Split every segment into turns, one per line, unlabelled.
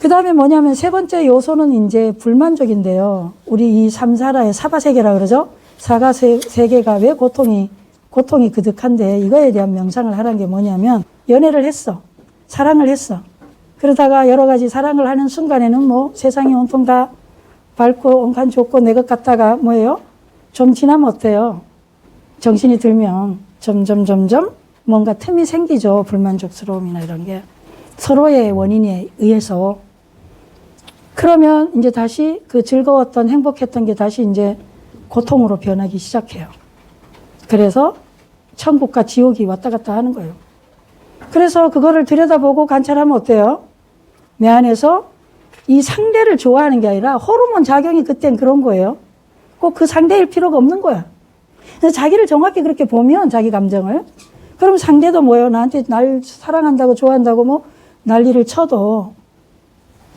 그 다음에 뭐냐면 세 번째 요소는 이제 불만족인데요. 우리 이 삼사라의 사바세계라 그러죠? 사가 세, 세계가 왜 고통이, 고통이 그득한데 이거에 대한 명상을 하라는 게 뭐냐면 연애를 했어. 사랑을 했어. 그러다가 여러 가지 사랑을 하는 순간에는 뭐 세상이 온통 다 밝고 온칸 좋고 내 것 같다가 뭐예요? 좀 지나면 어때요? 정신이 들면 점점 점점 뭔가 틈이 생기죠. 불만족스러움이나 이런 게 서로의 원인에 의해서 그러면 이제 다시 그 즐거웠던 행복했던 게 다시 이제 고통으로 변하기 시작해요. 그래서 천국과 지옥이 왔다 갔다 하는 거예요. 그래서 그거를 들여다보고 관찰하면 어때요? 내 안에서 이 상대를 좋아하는 게 아니라 호르몬 작용이 그땐 그런 거예요. 꼭 그 상대일 필요가 없는 거야. 자기를 정확히 그렇게 보면 자기 감정을 그럼 상대도 뭐예요? 나한테 날 사랑한다고 좋아한다고 뭐 난리를 쳐도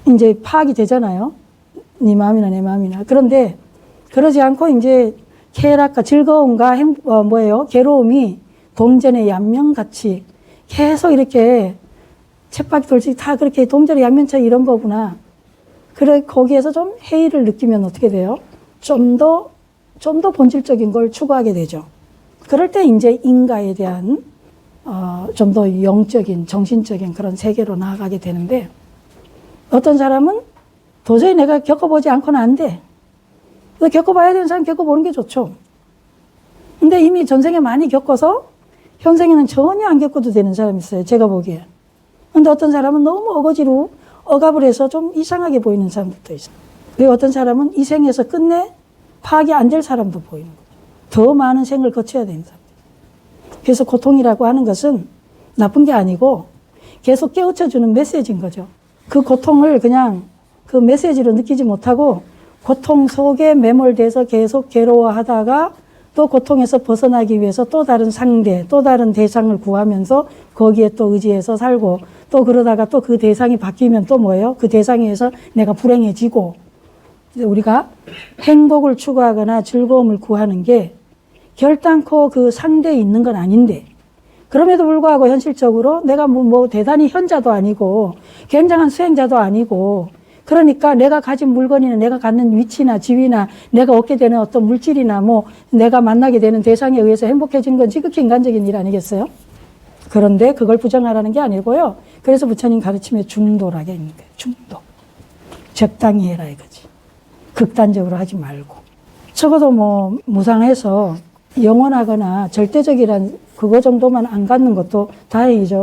이제 파악이 되잖아요. 네 마음이나 내 마음이나. 그런데 그러지 않고 이제 쾌락과 즐거움과 행, 어, 뭐예요? 괴로움이 동전의 양면같이 계속 이렇게 쳇바퀴 돌듯이 다 그렇게 동전의 양면차 이런 거구나. 그래, 거기에서 좀 회의를 느끼면 어떻게 돼요? 좀 더, 좀 더 본질적인 걸 추구하게 되죠. 그럴 때 이제 인가에 대한, 어, 좀 더 영적인, 정신적인 그런 세계로 나아가게 되는데, 어떤 사람은 도저히 내가 겪어보지 않고는 안 돼. 겪어봐야 되는 사람 겪어보는 게 좋죠. 근데 이미 전생에 많이 겪어서 현생에는 전혀 안 겪어도 되는 사람이 있어요. 제가 보기에. 근데 어떤 사람은 너무 어거지로 억압을 해서 좀 이상하게 보이는 사람들도 있어요. 그리고 어떤 사람은 이 생에서 끝내 파악이 안 될 사람도 보이는 거죠. 더 많은 생을 거쳐야 되는 사람. 그래서 고통이라고 하는 것은 나쁜 게 아니고 계속 깨우쳐주는 메시지인 거죠. 그 고통을 그냥 그 메시지로 느끼지 못하고 고통 속에 매몰돼서 계속 괴로워하다가 또 고통에서 벗어나기 위해서 또 다른 상대, 또 다른 대상을 구하면서 거기에 또 의지해서 살고 또 그러다가 또 그 대상이 바뀌면 또 뭐예요? 그 대상에 의해서 내가 불행해지고 우리가 행복을 추구하거나 즐거움을 구하는 게 결단코 그 상대에 있는 건 아닌데 그럼에도 불구하고 현실적으로 내가 뭐, 뭐 대단히 현자도 아니고 굉장한 수행자도 아니고 그러니까 내가 가진 물건이나 내가 갖는 위치나 지위나 내가 얻게 되는 어떤 물질이나 뭐 내가 만나게 되는 대상에 의해서 행복해지는 건 지극히 인간적인 일 아니겠어요? 그런데 그걸 부정하라는 게 아니고요. 그래서 부처님 가르침에 중도라게 있는 거예요. 중도. 적당히 해라 이거지. 극단적으로 하지 말고. 적어도 뭐 무상해서 영원하거나 절대적이란 그거 정도만 안 갖는 것도 다행이죠.